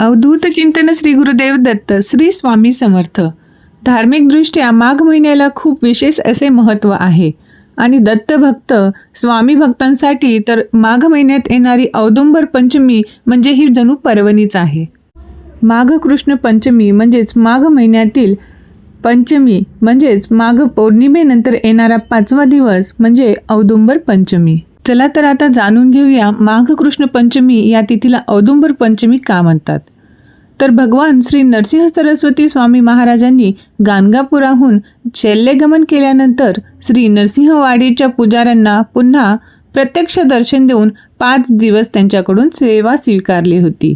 अवधूत चिंतन श्री गुरुदेव दत्त श्री स्वामी समर्थ. धार्मिकदृष्ट्या माघ महिन्याला खूप विशेष असे महत्त्व आहे. आणि दत्तभक्त स्वामी भक्तांसाठी तर माघ महिन्यात येणारी औदुंबर पंचमी म्हणजे ही जणू पर्वणीच आहे. माघ कृष्ण पंचमी म्हणजेच माघ महिन्यातील पंचमी म्हणजेच माघ पौर्णिमेनंतर येणारा पाचवा दिवस म्हणजे औदुंबर पंचमी. चला तर आता जाणून घेऊया माघ कृष्ण पंचमी या तिथीला औदुंबर पंचमी का म्हणतात? तर भगवान श्री नरसिंह सरस्वती स्वामी महाराजांनी गाणगापुराहून शैल्यगमन केल्यानंतर श्री नरसिंहवाडीच्या पुजाऱ्यांना पुन्हा प्रत्यक्ष दर्शन देऊन पाच दिवस त्यांच्याकडून सेवा स्वीकारली होती.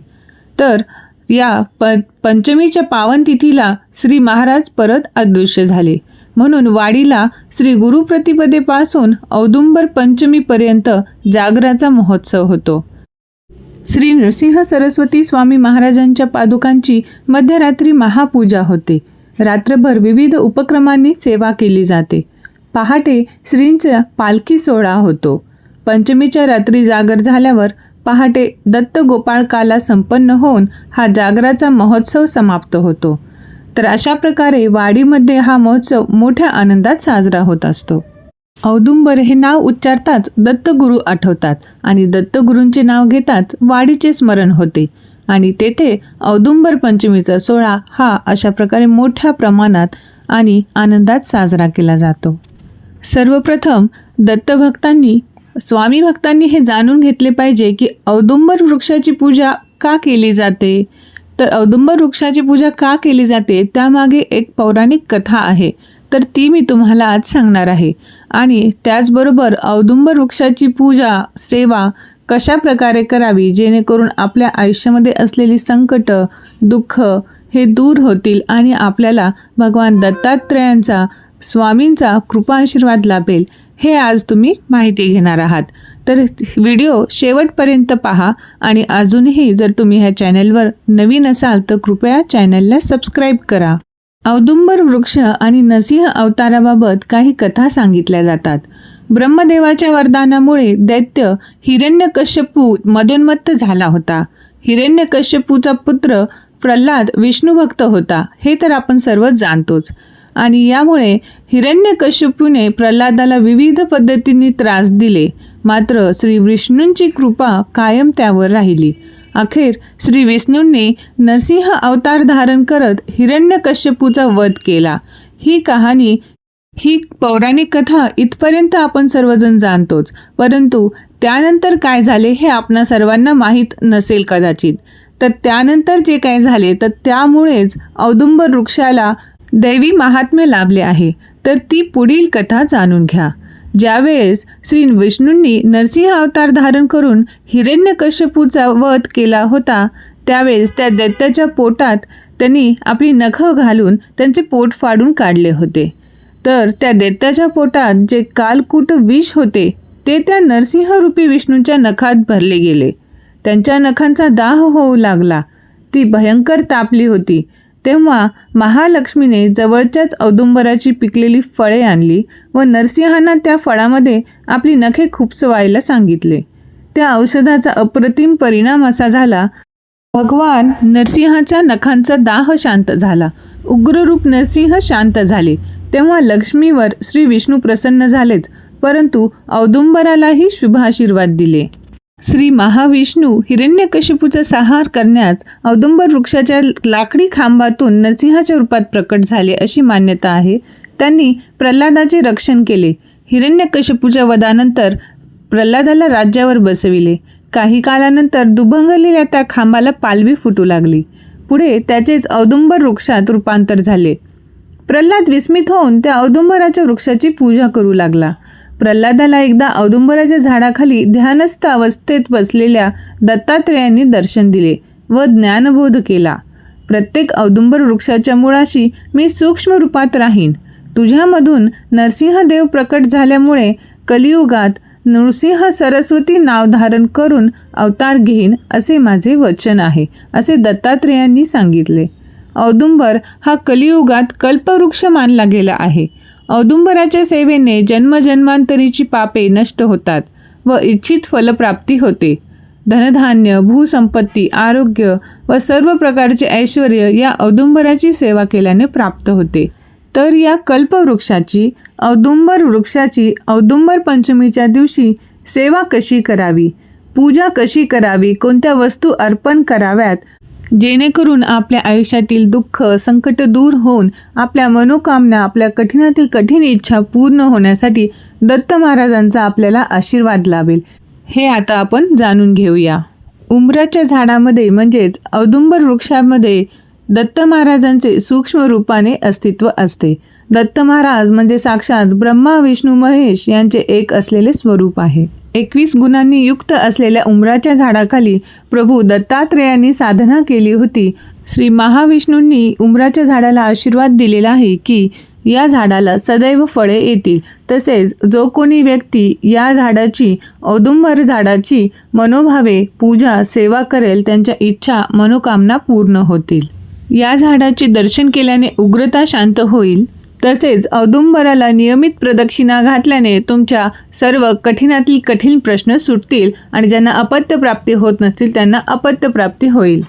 तर या प पंचमीच्या पावन तिथीला श्री महाराज परत अदृश्य झाले. म्हणून वाडीला श्री गुरुप्रतिपदेपासून औदुंबर पंचमीपर्यंत जागराचा महोत्सव होतो. श्री नृसिंह सरस्वती स्वामी महाराजांच्या पादुकांची मध्यरात्री महापूजा होते. रात्रभर विविध उपक्रमांनी सेवा केली जाते. पहाटे श्रींचा पालखी सोहळा होतो. पंचमीच्या रात्री जागर झाल्यावर पहाटे दत्त गोपाळकाला संपन्न होऊन हा जागराचा महोत्सव समाप्त होतो. तर अशा प्रकारे वाडीमध्ये हा महोत्सव मोठ्या आनंदात साजरा होत असतो. औदुंबर हे नाव उच्चारताच दत्तगुरू आठवतात आणि दत्तगुरूंचे नाव घेताच वाडीचे स्मरण होते आणि तेथे औदुंबर पंचमीचा सोहळा हा अशा प्रकारे मोठ्या प्रमाणात आणि आनंदात साजरा केला जातो. सर्वप्रथम दत्तभक्तांनी स्वामी भक्तांनी हे जाणून घेतले पाहिजे की औदुंबर वृक्षाची पूजा का केली जाते? तर औदुंबर वृक्षाची पूजा का केली जाते? त्यामागे एक पौराणिक कथा आहे. तर ती मी तुम्हाला आज सांगणार आहे. आणि त्याचबरोबर औदुंबर वृक्षाची पूजा सेवा कशा प्रकारे करावी? जेणेकरून आपल्या आयुष्यामध्ये असलेली संकट दुःख हे दूर होतील आणि आपल्याला भगवान दत्तात्रयांचा स्वामींचा कृपा आशीर्वाद लाभेल. हे आज तुम्ही माहिती घेणार आहात. तर व्हिडिओ शेवटपर्यंत पहा आणि अजूनही जर तुम्ही ह्या चॅनलवर नवीन असाल तर कृपया चॅनलला सबस्क्राईब करा. औदुंबर वृक्ष आणि नसिंह अवताराबाबत काही कथा सांगितल्या जातात. ब्रह्मदेवाच्या वरदानामुळे दैत्य हिरण्यकश्यपू मदोन्मत्त झाला होता. हिरण्यकश्यपूचा पुत्र प्रल्हाद विष्णुभक्त होता हे तर आपण सर्वच जाणतोच. आणि यामुळे हिरण्यकश्यपूने प्रल्हादाला विविध पद्धतींनी त्रास दिले. मात्र श्री विष्णूंची कृपा कायम त्यावर राहिली. अखेर श्री विष्णूंनी नरसिंह अवतार धारण करत हिरण्यकश्यपूचा वध केला. ही कहाणी ही पौराणिक कथा इथपर्यंत आपण सर्वजण जाणतोच. परंतु त्यानंतर काय झाले हे आपणा सर्वांना माहीत नसेल कदाचित. तर त्यानंतर जे काय झाले तर त्यामुळेच औदुंबर वृक्षाला दैवी महात्म्य लाभले आहे. तर ती पुढील कथा जाणून घ्या. ज्यावेळेस श्री विष्णूंनी नरसिंह अवतार धारण करून हिरण्यकश्यपूचा वध केला होता त्यावेळेस त्या दैत्याच्या पोटात त्यांनी आपली नखं घालून त्यांचे पोट फाडून काढले होते. तर त्या दैत्याच्या पोटात जे कालकूट विष होते ते त्या नरसिंहरूपी विष्णूंच्या नखात भरले गेले. त्यांच्या नखांचा दाह होऊ लागला. ती भयंकर तापली होती. तेव्हा महालक्ष्मीने जवळच्याच औदुंबराची पिकलेली फळे आणली व नरसिंहांना त्या फळामध्ये आपली नखे खुपसवायला सांगितले. त्या औषधाचा अप्रतिम परिणाम असा झाला भगवान नरसिंहाच्या नखांचा दाह शांत झाला. उग्ररूप नरसिंह शांत झाले. तेव्हा लक्ष्मीवर श्री विष्णू प्रसन्न झालेच परंतु औदुंबरालाही शुभ आशीर्वाद दिले. श्री महाविष्णू हिरण्यकशिपूचा संहार करण्यास औदुंबर वृक्षाच्या लाकडी खांबातून नरसिंहाच्या रूपात प्रकट झाले अशी मान्यता आहे. त्यांनी प्रल्हादाचे रक्षण केले. हिरण्यकशिपूच्या वधानंतर प्रल्हादाला राज्यावर बसविले. काही कालानंतर दुभंगलेल्या त्या खांबाला पालवी फुटू लागली. पुढे त्याचेच औदुंबर वृक्षात रूपांतर झाले. प्रल्हाद विस्मित होऊन त्या औदुंबराच्या वृक्षाची पूजा करू लागला. प्रल्हादाला एकदा औदुंबराच्या झाडाखाली ध्यानस्थ अवस्थेत बसलेल्या दत्तात्रेयांनी दर्शन दिले व ज्ञानबोध केला. प्रत्येक औदुंबर वृक्षाच्या मुळाशी मी सूक्ष्म रूपात राहीन. तुझ्यामधून नरसिंहदेव प्रकट झाल्यामुळे कलियुगात नृसिंह सरस्वती नाव धारण करून अवतार घेईन असे माझे वचन आहे असे दत्तात्रेयांनी सांगितले. औदुंबर हा कलियुगात कल्पवृक्ष मानला गेला आहे. औदुंबराच्या सेवेने जन्मजन्मांतरीची पापे नष्ट होतात व इच्छित फलप्राप्ती होते. धनधान्य भूसंपत्ती आरोग्य व सर्व प्रकारचे ऐश्वर या औदुंबराची सेवा केल्याने प्राप्त होते. तर या कल्पवृक्षाची औदुंबर वृक्षाची औदुंबर पंचमीच्या दिवशी सेवा कशी करावी? पूजा कशी करावी? कोणत्या वस्तू अर्पण कराव्यात? जेणेकरून आपल्या आयुष्यातील दुःख संकट दूर होऊन आपल्या मनोकामना आपल्या कठीणातील कठीण इच्छा पूर्ण होण्यासाठी दत्त महाराजांचा आपल्याला आशीर्वाद लाभेल हे आता आपण जाणून घेऊया. उंबराच्या झाडामध्ये म्हणजेच औदुंबर वृक्षामध्ये दत्त महाराजांचे सूक्ष्म रूपाने अस्तित्व असते. दत्त महाराज म्हणजे साक्षात ब्रह्मा विष्णू महेश यांचे एक असलेले स्वरूप आहे. एकवीस गुणांनी युक्त असलेल्या उंबराच्या झाडाखाली प्रभू दत्तात्रेयांनी साधना केली होती. श्री महाविष्णूंनी उंबराच्या झाडाला आशीर्वाद दिलेला आहे की या झाडाला सदैव फळे येतील. तसेच जो कोणी व्यक्ती या झाडाची औदुंबर झाडाची मनोभावे पूजा सेवा करेल त्यांच्या इच्छा मनोकामना पूर्ण होतील. या झाडाचे दर्शन केल्याने उग्रता शांत होईल. तसेच औदुंबराला नियमित प्रदक्षिणा घातल्याने तुमच्या सर्व कठीणातील कठीण प्रश्न सुटतील आणि ज्यांना अपत्य प्राप्ती होत नसतील त्यांना अपत्य प्राप्ती होईल.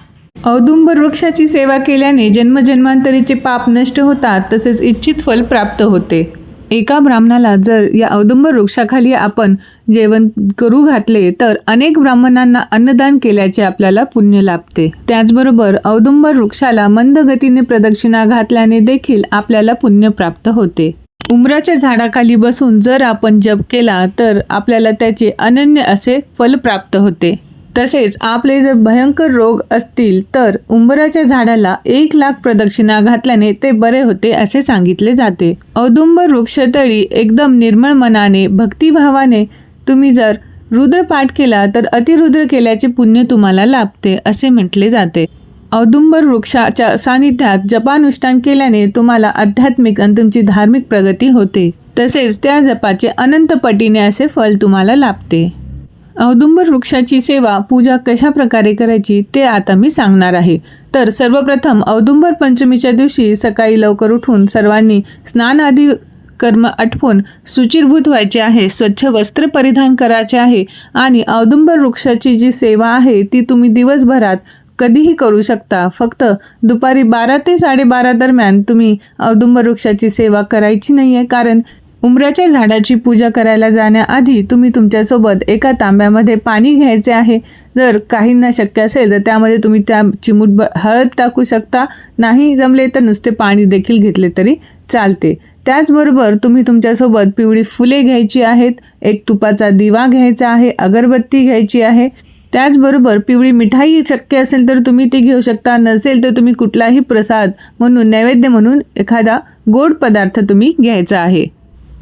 औदुंबर वृक्षाची सेवा केल्याने जन्मजन्मांतरीचे पाप नष्ट होतात तसेच इच्छित फल प्राप्त होते. एका ब्राह्मणाला जर या औदुंबर वृक्षाखाली आपण जेवण करू घातले तर अनेक ब्राह्मणांना अन्नदान केल्याचे आपल्याला पुण्य लाभते. त्याचबरोबर औदुंबर वृक्षाला मंद गतीने प्रदक्षिणा घातल्याने देखील आपल्याला पुण्य प्राप्त होते. उमराच्या झाडाखाली बसून जर आपण जप केला तर आपल्याला त्याचे अनन्य असे फल प्राप्त होते. तसेच आपले जर भयंकर रोग असतील तर उंबराच्या झाडाला एक लाख प्रदक्षिणा घातल्याने ते बरे होते असे सांगितले जाते. औदुंबर वृक्षतळी एकदम निर्मळ मनाने भक्तिभावाने तुम्ही जर रुद्र पाठ केला तर अतिरुद्र केल्याचे पुण्य तुम्हाला लाभते असे म्हटले जाते. औदुंबर वृक्षाच्या सानिध्यात जपानुष्ठान केल्याने तुम्हाला आध्यात्मिक आणि तुमची धार्मिक प्रगती होते. तसेच त्या जपाचे अनंत पटीने असे फल तुम्हाला लाभते. औदुंबर वृक्षाची सेवा पूजा कशा प्रकारे करायची ते आता मी सांगणार आहे. तर सर्वप्रथम औदुंबर पंचमीच्या दिवशी सकाळी लवकर उठून सर्वांनी स्नान आदी कर्म आटपून सुचिरभूत व्हायचे आहे स्वच्छ वस्त्र परिधान करायचे आहे आणि औदुंबर वृक्षाची जी सेवा आहे ती तुम्ही दिवसभरात कधीही करू शकता. फक्त दुपारी बारा ते साडेबारा दरम्यान तुम्ही औदुंबर वृक्षाची सेवा करायची नाही आहे कारण उमराच्या झाडाची पूजा करायला जाण्याआधी तुम्ही तुमच्यासोबत एका तांब्यामध्ये पाणी घ्यायचे आहे. जर काहींना शक्य असेल तर त्यामध्ये तुम्ही त्या चिमूट हळद टाकू शकता. नाही जमले तर नुसते पाणी देखील घेतले तरी चालते. त्याचबरोबर तुम्ही तुमच्यासोबत पिवळी फुले घ्यायची आहेत. एक तुपाचा दिवा घ्यायचा आहे. अगरबत्ती घ्यायची आहे. त्याचबरोबर पिवळी मिठाई शक्य असेल तर तुम्ही ती घेऊ शकता. नसेल तर तुम्ही कुठलाही प्रसाद म्हणून नैवेद्य म्हणून एखादा गोड पदार्थ तुम्ही घ्यायचा आहे.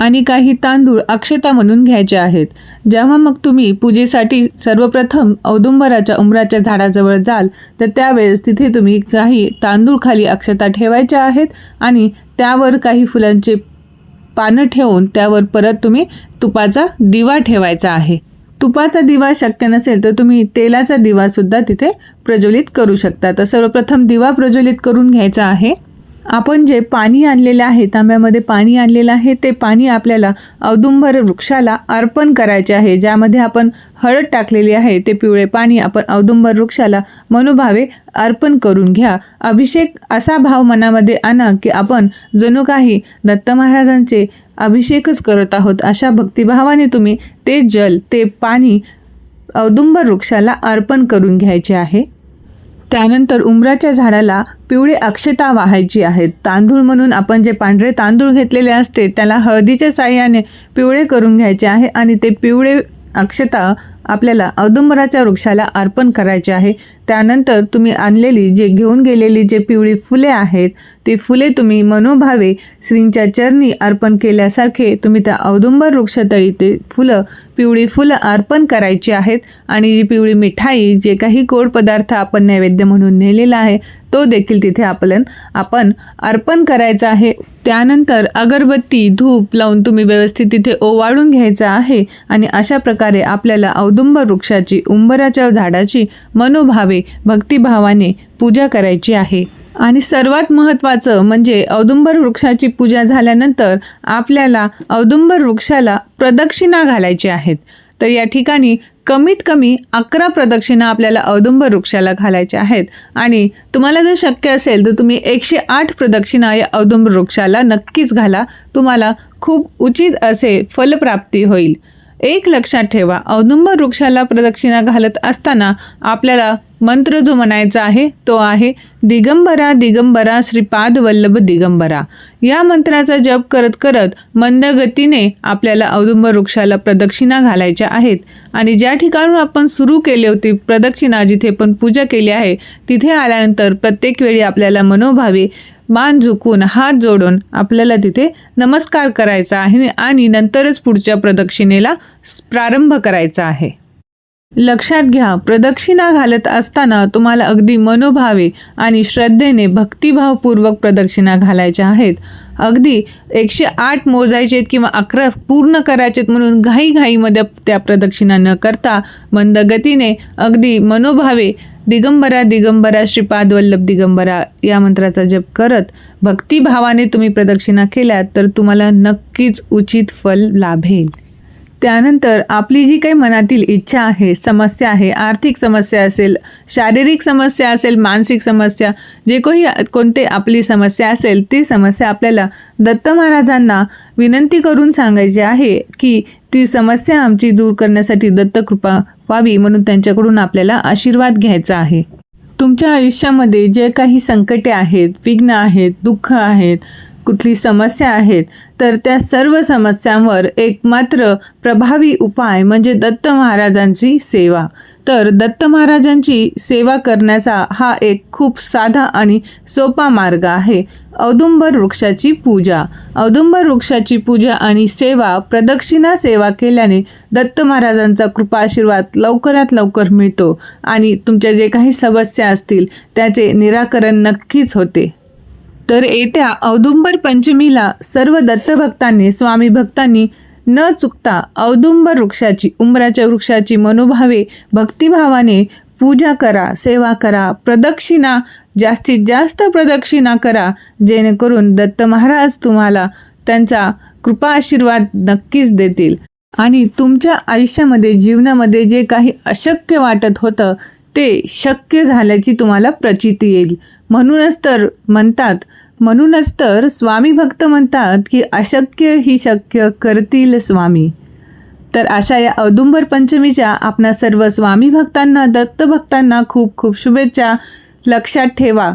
आणि काही तांदूळ अक्षता म्हणून घ्यायचे आहेत. जेव्हा मग तुम्ही पूजेसाठी सर्वप्रथम औदुंबराच्या उमराच्या झाडाजवळ जाल तर त्यावेळेस तिथे तुम्ही काही तांदूळ खाली अक्षता ठेवायच्या आहेत आणि त्यावर काही फुलांचे पानं ठेवून त्यावर परत तुम्ही तुपाचा दिवा ठेवायचा आहे. तुपाचा दिवा शक्य नसेल तर तुम्ही तेलाचा दिवासुद्धा तिथे प्रज्वलित करू शकता. तर सर्वप्रथम दिवा प्रज्वलित करून घ्यायचा आहे. आपण जे पाणी आणलेले आहे तांब्यामध्ये पाणी आणलेलं आहे ते पाणी आपल्याला औदुंबर वृक्षाला अर्पण करायचे आहे. ज्यामध्ये आपण हळद टाकलेली आहे ते पिवळे पाणी आपण औदुंबर वृक्षाला मनोभावे अर्पण करून घ्या. अभिषेक असा भाव मनामध्ये आणा की आपण जणू काही दत्त महाराजांचे अभिषेकच करत आहोत. अशा भक्तिभावाने तुम्ही ते जल ते पाणी औदुंबर वृक्षाला अर्पण करून घ्यायचे आहे. त्यानंतर उंबराच्या झाडाला पिवळे अक्षता वाहायची आहेत. तांदूळ म्हणून आपण जे पांढरे तांदूळ घेतलेले असते त्याला हळदीच्या साह्याने पिवळे करून घ्यायचे आहे आणि ते पिवळे अक्षता आपल्याला औदुंबराच्या वृक्षाला अर्पण करायचे आहे. त्यानंतर तुम्ही आणलेली जे घेऊन गेलेली जे पिवळी फुले आहेत ती फुले तुम्ही मनोभावे श्रींच्या चरणी अर्पण केल्यासारखे तुम्ही त्या औदुंबर वृक्षतळी ते फुलं पिवळी फुलं अर्पण करायची आहेत आणि जी पिवळी मिठाई जे काही गोड पदार्थ आपण नैवेद्य म्हणून नेलेला आहे तो देखील तिथे आपलं आपण अर्पण करायचा आहे. त्यानंतर अगरबत्ती धूप लावून तुम्ही व्यवस्थित तिथे ओवाळून घ्यायचा आहे आणि अशा प्रकारे आपल्याला औदुंबर वृक्षाची उंबराच्या झाडाची मनोभावे भक्तिभावाने पूजा करायची आहे. आणि सर्वात महत्त्वाचं म्हणजे औदुंबर वृक्षाची पूजा झाल्यानंतर आपल्याला औदुंबर वृक्षाला प्रदक्षिणा घालायची आहेत. तर या ठिकाणी कमीत कमी अकरा प्रदक्षिणा आपल्याला औदुंबर वृक्षाला घालायच्या आहेत. आणि तुम्हाला जर शक्य असेल तर तुम्ही एकशे आठ प्रदक्षिणा या औदुंबर वृक्षाला नक्कीच घाला. तुम्हाला खूप उचित असे फलप्राप्ती होईल. एक लक्षात ठेवा औदुंब वृक्षाला प्रदक्षिणा घालत असताना आपल्याला मंत्र जो म्हणायचा आहे तो आहे दिगंबरा दिगंबरा श्रीपाद वल्लभ दिगंबरा. या मंत्राचा जप करत करत मंद गतीने आपल्याला औदुंब वृक्षाला प्रदक्षिणा घालायच्या आहेत. आणि ज्या ठिकाणून आपण सुरू केली होती प्रदक्षिणा जिथे पण पूजा केली आहे तिथे आल्यानंतर प्रत्येक वेळी आपल्याला मनोभावे मान झुकून हात जोडून आपल्याला तिथे नमस्कार करायचा आहे आणि नंतरच पुढच्या प्रदक्षिणेला प्रारंभ करायचा आहे. लक्षात घ्या प्रदक्षिणा घालत असताना तुम्हाला अगदी मनोभावे आणि श्रद्धेने भक्तिभावपूर्वक प्रदक्षिणा घालायच्या आहेत. अगदी एकशे आठ मोजायचेत किंवा अकरा पूर्ण करायचेत म्हणून घाईघाईमध्ये त्या प्रदक्षिणा न करता मंद गतीने अगदी मनोभावे दिगंबरा दिगंबरा श्रीपाद वल्लभ दिगंबरा या मंत्राचा जप करत भक्तिभावाने तुम्ही प्रदक्षिणा केल्यात तर तुम्हाला नक्कीच उचित फल लाभेल. त्यानंतर आपली जी काही मनातील इच्छा आहे समस्या आहे आर्थिक समस्या असेल शारीरिक समस्या असेल मानसिक समस्या जे काही कोणते आपली समस्या असेल ती समस्या आपल्याला दत्त महाराजांना विनंती करून सांगायची आहे की ती समस्या आमची दूर करण्यासाठी दत्तकृपा व्हावी म्हणून त्यांच्याकडून आपल्याला आशीर्वाद घ्यायचा आहे. तुमच्या आयुष्यामध्ये जे काही संकटे आहेत विघ्न आहेत दुःख आहेत कुठली समस्या आहेत तर त्या सर्व समस्यांवर एकमात्र प्रभावी उपाय म्हणजे दत्त महाराजांची सेवा. तर दत्त महाराजांची सेवा करण्याचा हा एक खूप साधा आणि सोपा मार्ग आहे औदुंबर वृक्षाची पूजा. औदुंबर वृक्षाची पूजा आणि सेवा प्रदक्षिणा सेवा केल्याने दत्त महाराजांचा कृपा आशीर्वाद लवकरात लवकर मिळतो आणि तुमच्या जे काही समस्या असतील त्याचे निराकरण नक्कीच होते. तर येत्या औदुंबर पंचमीला सर्व दत्तभक्तांनी स्वामी भक्तांनी न चुकता औदुंबर वृक्षाची उंबराच्या वृक्षाची मनोभावे भक्तिभावाने पूजा करा सेवा करा प्रदक्षिणा जास्तीत जास्त प्रदक्षिणा करा जेणेकरून दत्त महाराज तुम्हाला त्यांचा कृपा आशीर्वाद नक्कीच देतील. आणि तुमच्या आयुष्यामध्ये जीवनामध्ये जे काही अशक्य वाटत होतं ते शक्य झाल्याची तुम्हाला प्रचिती येईल. म्हणूनच तर म्हणतात म्हणूनच तर स्वामी भक्त म्हणतात की अशक्य ही शक्य करतील स्वामी. तर अशा या औदुंबर पंचमीच्या आपणा सर्व स्वामी भक्तांना दत्त भक्तांना खूप खूप शुभेच्छा. लक्षात ठेवा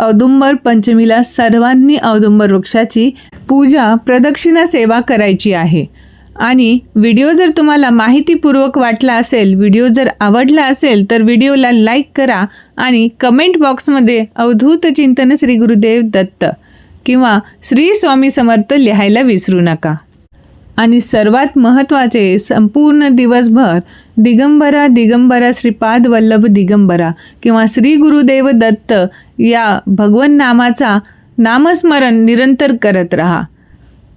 औदुंबर पंचमीला सर्वांनी औदुंबर वृक्षाची पूजा प्रदक्षिणा सेवा करायची आहे. आणि व्हिडिओ जर तुम्हाला माहितीपूर्वक वाटला असेल व्हिडिओ जर आवडला असेल तर व्हिडिओला लाईक करा आणि कमेंट बॉक्समध्ये अवधूत चिंतन श्री गुरुदेव दत्त किंवा श्री स्वामी समर्थ लिहायला विसरू नका. आणि सर्वात महत्त्वाचे संपूर्ण दिवसभर दिगंबरा दिगंबरा श्रीपाद वल्लभ दिगंबरा किंवा श्री गुरुदेव दत्त या भगवन नामाचा नामस्मरण निरंतर करत राहा.